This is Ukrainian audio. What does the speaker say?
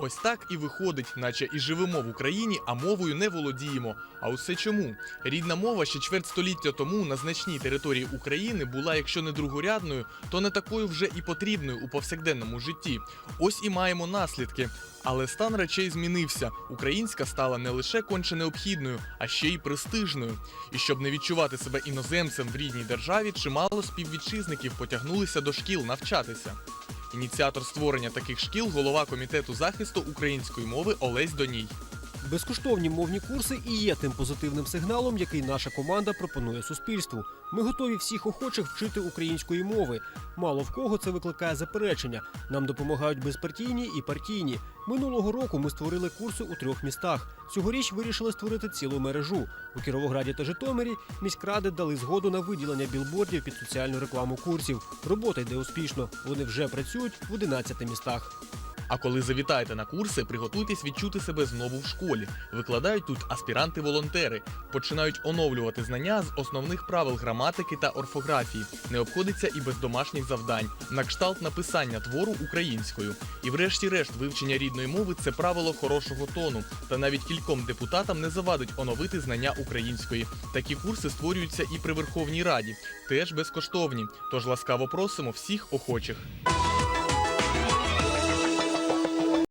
Ось так і виходить, наче і живемо в Україні, а мовою не володіємо. А усе чому? Рідна мова ще чверть століття тому на значній території України була, якщо не другорядною, то не такою вже і потрібною у повсякденному житті. Ось і маємо наслідки. Але стан речей змінився. Українська стала не лише конче необхідною, а ще й престижною. І щоб не відчувати себе іноземцем в рідній державі, чимало співвітчизників потягнулися до шкіл навчатися. Ініціатор створення таких шкіл голова комітету захисту української мови Олесь Доній. Безкоштовні мовні курси і є тим позитивним сигналом, який наша команда пропонує суспільству. Ми готові всіх охочих вчити української мови. Мало в кого це викликає заперечення. Нам допомагають безпартійні і партійні. Минулого року ми створили курси у трьох містах. Цьогоріч вирішили створити цілу мережу. У Кіровограді та Житомирі міськради дали згоду на виділення білбордів під соціальну рекламу курсів. Робота йде успішно. Вони вже працюють в 11 містах. А коли завітаєте на курси, приготуйтесь відчути себе знову в школі. Викладають тут аспіранти-волонтери, починають оновлювати знання з основних правил граматики та орфографії. Не обходиться і без домашніх завдань, на кшталт написання твору українською. І врешті-решт вивчення рідної мови це правило хорошого тону. Та навіть кільком депутатам не завадить оновити знання української. Такі курси створюються і при Верховній Раді, теж безкоштовні. Тож ласкаво просимо всіх охочих.